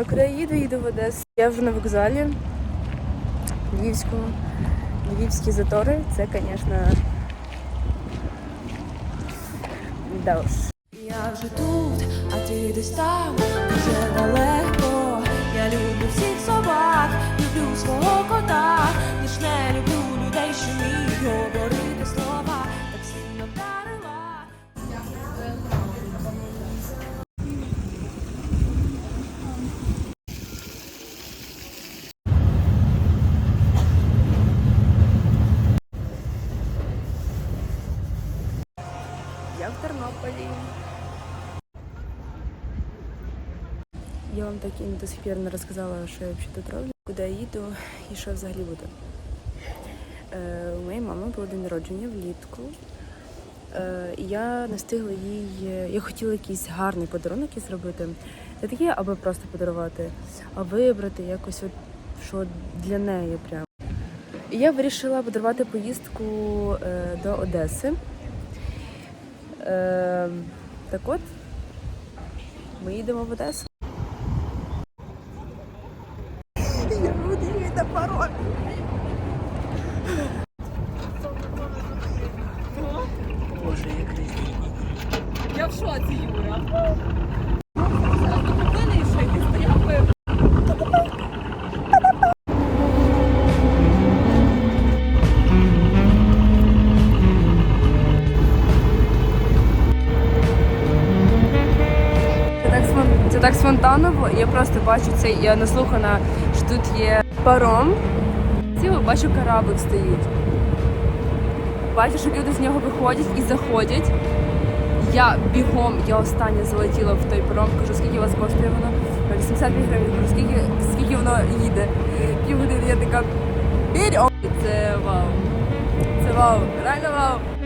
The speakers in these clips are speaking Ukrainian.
А куди я їду, їду в Одесу. Я вже на вокзалі Львівському. Львівські затори, це, звісно, да уж. Я вже тут, а ти десь там, вже далеко. Я люблю всіх собак, люблю свого кота, ніж не люблю людей, що вміють говорити вам так і до сих розказала, що я взагалі тут роблю, куди я їду і що взагалі буде. Е, у моєї мами було день народження влітку. Е, я не їй. Я хотіла якийсь гарний подарунок їй зробити. Не такий, аби просто подарувати, а вибрати якось, от, що для неї прям. І я вирішила подарувати поїздку е, до Одеси. Е, так от, ми їдемо в Одесу. Я просто бачу це, я наслухана, що тут є паром. Ціло бачу кораблик стоїть. Бачу, що люди з нього виходять і заходять. Я бігом, я остання залетіла в той паром, кажу, скільки у вас коштує воно? 85 гривень, кажу, скільки, скільки воно їде. Півгодини я така Це вау. Це вау, реально вау.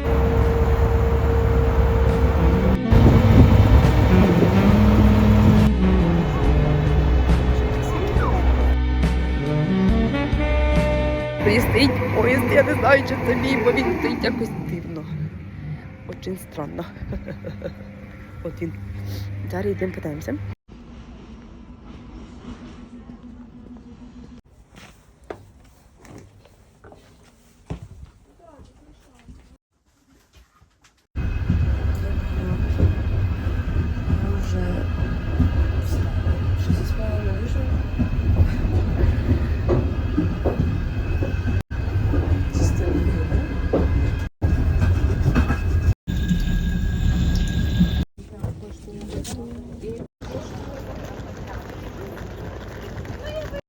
Стоїть поїзд, я не знаю, чи це мій, бо він стоїть якось дивно. Очень странно. От він. Зараз йдемо питаємося. Я вже що заспала вже.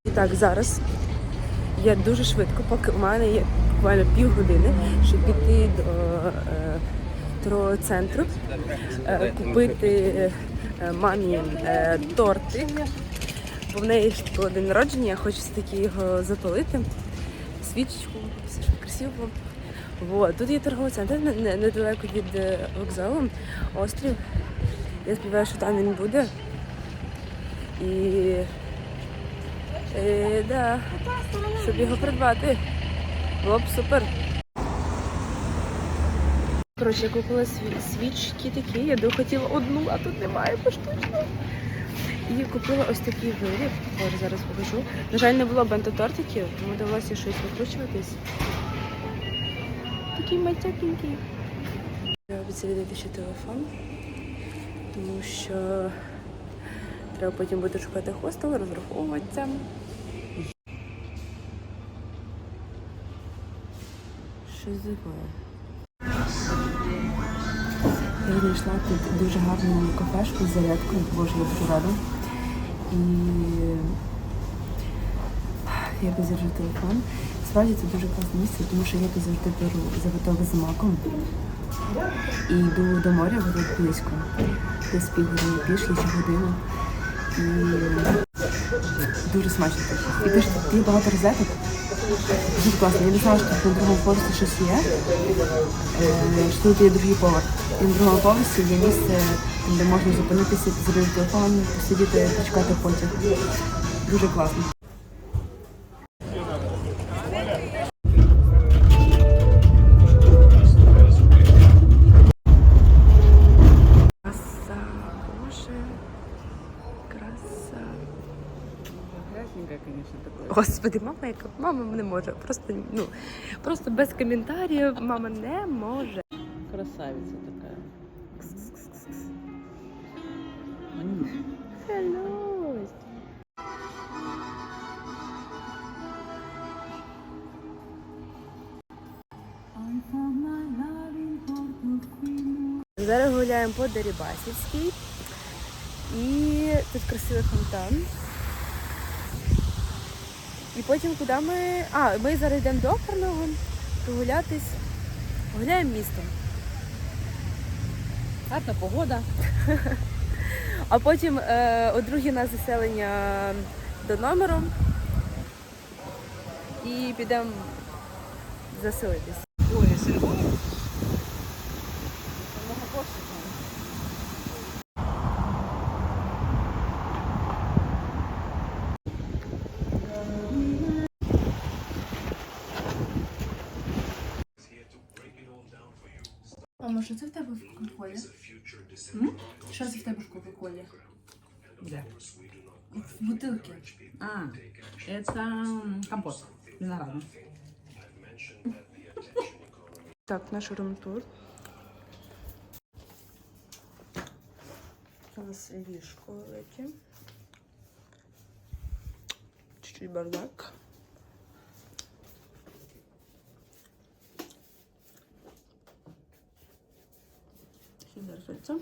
І так, зараз я дуже швидко, поки в мене є буквально півгодини, щоб піти до е, торгового центру, е, купити е, мамі е, торти. Бо в неї було день народження, я хочу все-таки його запалити. Свічечку, все ж красиво. Вот. Тут є торговий центр не- не- недалеко від е, вокзалу, острів. Я сподіваюся, що там він буде. І Е, да. Щоб його придбати. Було б супер. Коротше, я купила сві- свічки такі, я би хотіла одну, а тут немає поштучно. І купила ось такий виріб. Боже, зараз покажу. На жаль, не було бентотортиків, тому довелося щось викручуватись. Такий мальтякенький. Я відсвідити ще телефон, тому що треба потім буде шукати хостел, розраховуватися. Що таке? Я знайшла тут дуже гарну кафешку з зарядкою, боже, я дуже рада. І я позержу телефон. Справді це дуже класне місце, тому що я тут завжди беру заготовки з маком і йду до моря, тут близько. Десь півгодини пішки чи годину. І дуже смачно. І теж тут є багато розеток. Дуже класно. Я не знала, що тут на другому поверсі щось є. Е, Що тут є другий поверх. І на другому поверсі є місце, де можна зупинитися, зробити телефон, посидіти, почекати потяг. Дуже класно. Господи, мама яка мама не може. Просто ну просто без коментарів мама не може. М. Hello. Зараз гуляємо по Дерибасівській. І тут красивий фонтан. І потім куди ми. А, ми зараз йдемо до Оперного прогулятись. Гуляємо містом. Гарна погода. А потім е, о другі нас заселення до номеру і підемо заселитись. Ой, може це в тебе в Кока-Колі? Що це в тебе в Кока-Колі? Да. В бутилці. А, это м, компот. Виноградный. Так, наш румтур. У нас ліжко велике. Чуть-чуть бардак. Зеркальце.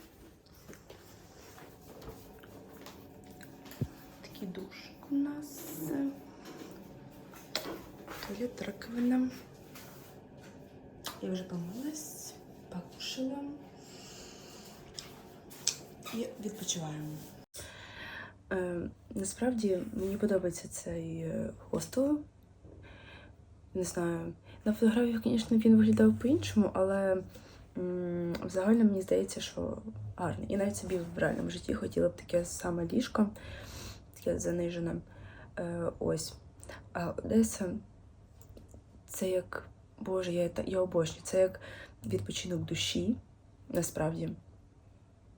Такий душик у нас. Туалет, раковина. Я вже помилась, покушала і відпочиваємо. Е, насправді мені подобається цей е, хостел. Не знаю. На фотографіях, звісно, він виглядав по-іншому, але взагалі мені здається, що гарний. І навіть собі в реальному житті хотіла б таке саме ліжко, таке занижене. Е, ось. А Одеса це як Боже, я, я обожнюю. Це як відпочинок душі, насправді,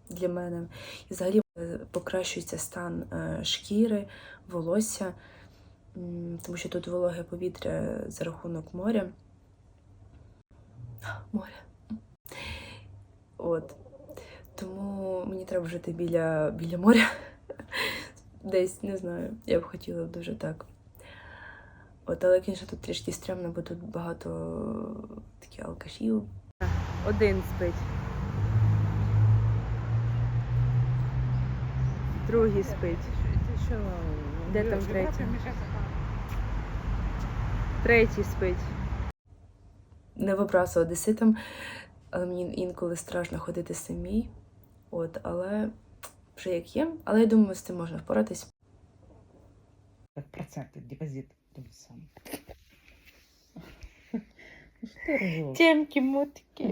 для мене. І взагалі е, покращується стан е, шкіри, волосся, тому що тут вологе повітря за рахунок моря. Море. От. Тому мені треба жити біля, біля моря. Десь, не знаю, я б хотіла дуже так. От, але, звісно, тут трішки стрьомно, бо тут багато таких алкашів. Один спить. Другий спить. Де там третій? Третій спить. Не вибрасу одеситам, але мені інколи страшно ходити самій. От, але вже як є. Але я думаю, з цим можна впоратись. Как проценты, депозит. тот же самый. Ну что ты ржёшь? Темки мотки.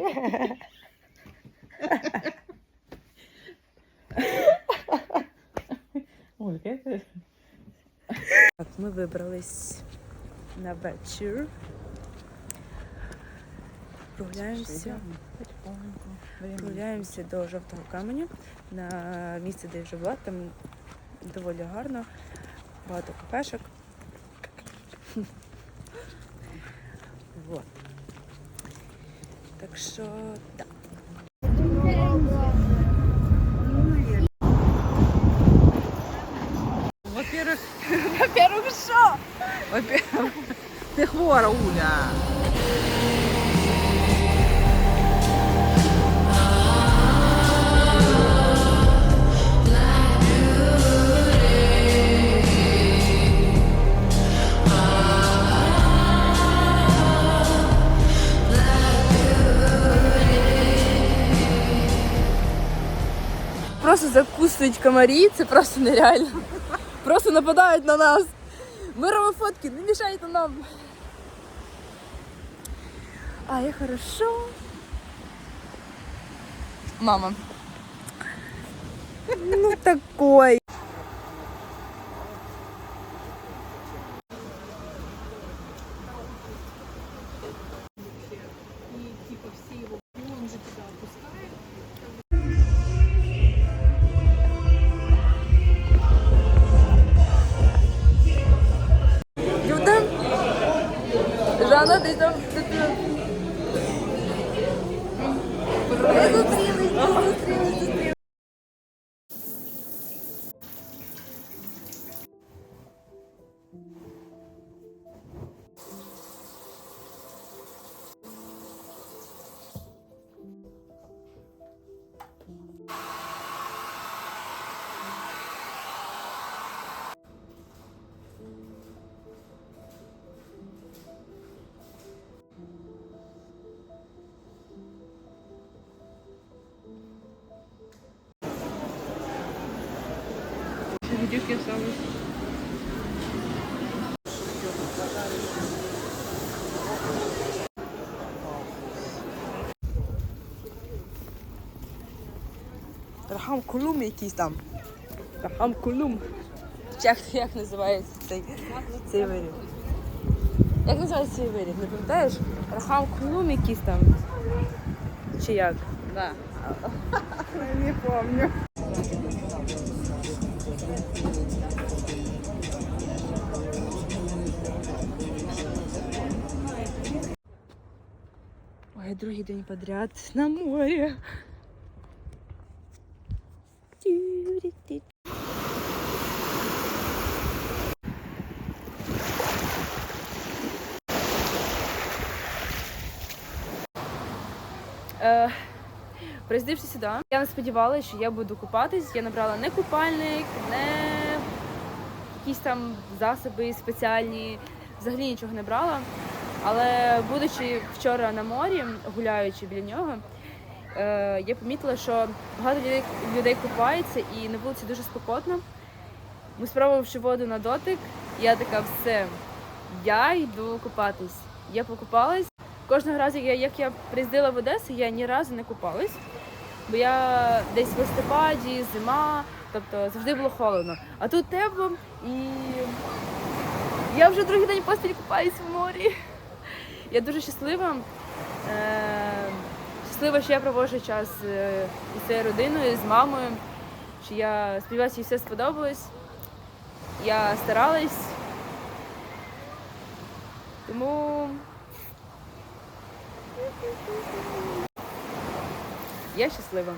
Ольга, это... Так, ми вибрались на вечір. Прогуляємося. Потихоньку. Время. Прогуляємося до жовтого каменю на місце, де я вже була. Там доволі гарно, багато кафешок. Вот. Так що так. Во-первых, Во-первых, що? во-первых, ты хвора, Уля. Закусують комарі, це просто нереально. Просто нападають на нас. Ми робимо фотки, не мішайте нам. А, я хорошо. Мама. Ну такой. Рахам Кулум якийсь там. Рахам Кулум. Як, як називається цей, цей виріб? Як називається цей виріб? Не пам'ятаєш? Рахам Кулум якийсь там. Чи як? Да. Не пам'ятаю. Другий день подряд на морі. Е, Приїздивши сюди, я не сподівалася, що я буду купатись. Я набрала не купальник, не якісь там засоби спеціальні, взагалі нічого не брала. Але будучи вчора на морі, гуляючи біля нього, е, я помітила, що багато людей, людей купається і на вулиці дуже спекотно. Ми спробувавши воду на дотик, я така, все, я йду купатись. Я покупалась. Кожного разу, як я приїздила в Одесу, я ні разу не купалась, бо я десь в листопаді, зима, тобто завжди було холодно. А тут тепло і я вже другий день поспіль купаюсь в морі. Я дуже щаслива. Е, щаслива, що я проводжу час е, із своєю родиною, з мамою. Що я сподіваюся, їй все сподобалось. Я старалась. Тому я щаслива.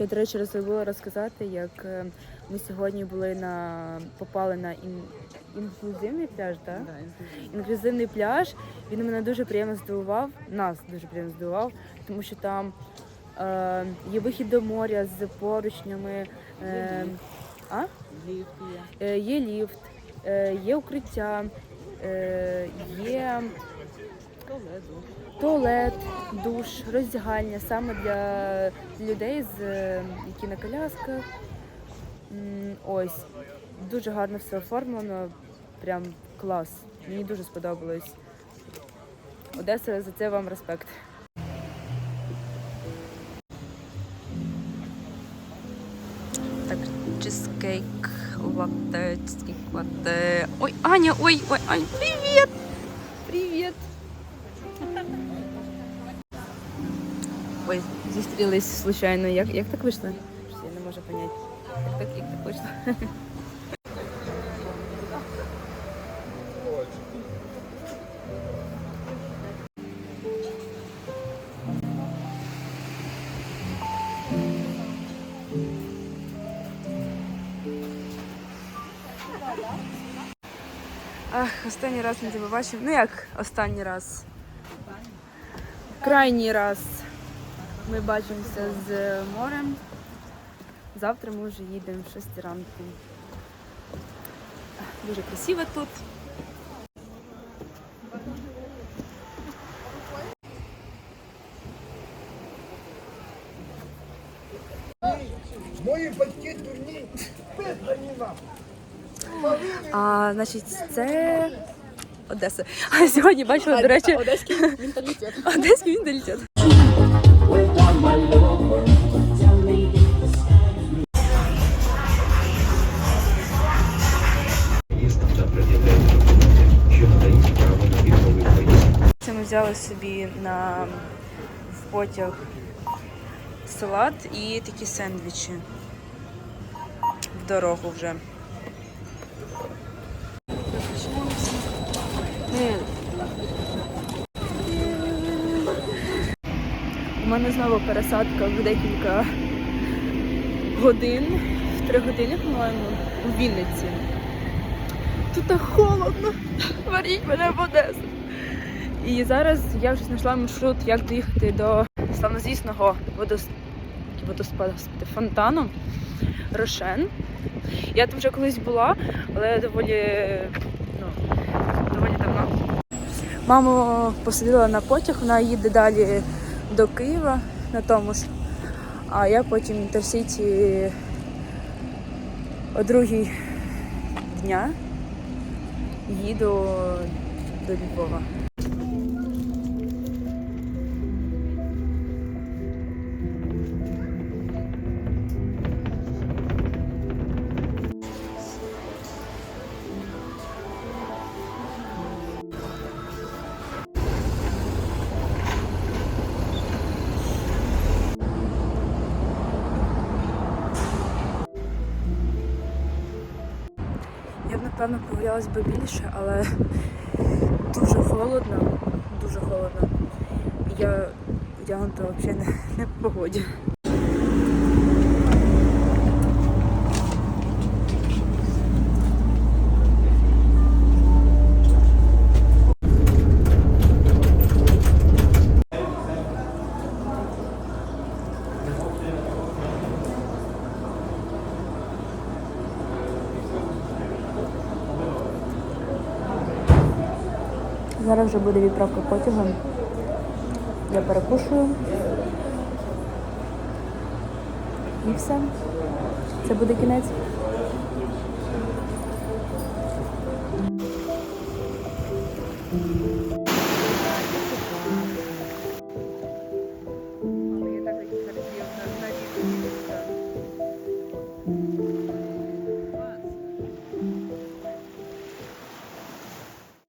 Ще, до речі, забула розказати, як е, ми сьогодні були на попали на ін... інклюзивний пляж, так? Інклюзивний пляж. Він мене дуже приємно здивував, нас дуже приємно здивував, тому що там е, є вихід до моря з поручнями. Е, а? Е, є ліфт, е, є укриття, е, є туалет, душ, роздягальня саме для людей, з, е, які на колясках. Ось. Дуже гарно все оформлено. Прям клас. Мені дуже сподобалось. Одеса, за це вам респект. Так, чизкейк, латте, чизкейк, латте. Ой, Аня, ой, ой, Ань, привіт! Привіт! Ой, зустрілись случайно. Як, як так вийшло? Щось Я не можу поняти. Як так, як так вийшло? Ах, останній раз ми тебе бачимо. Ну як останній раз? Крайній раз Ми бачимося з морем. Завтра ми вже їдемо в 6 ранку. Дуже красиво тут. Мої батьки дурні, пиздані нам. А, значить, це Одеса. А сьогодні бачила, до речі, Одеський менталітет. одеський менталітет. Взяли собі на в потяг салат і такі сендвічі. в дорогу вже. У мене знову пересадка в декілька годин, в три години, по-моєму, у Вінниці. Тут так холодно. Варіть мене в Одесу. І зараз я вже знайшла маршрут, як доїхати до славнозвісного водос... фонтану Рошен. Я там вже колись була, але доволі, ну, доволі давно. Маму посадила на потяг, вона їде далі до Києва на тому ж. А я потім інтерсіті о другій дня їду до Львова. Напевно прогулялась би більше, але дуже холодно, дуже холодно. Я вдягнута взагалі не, не по погоді. Зараз вже буде відправка потягом. Я перекушую. І все. Це буде кінець.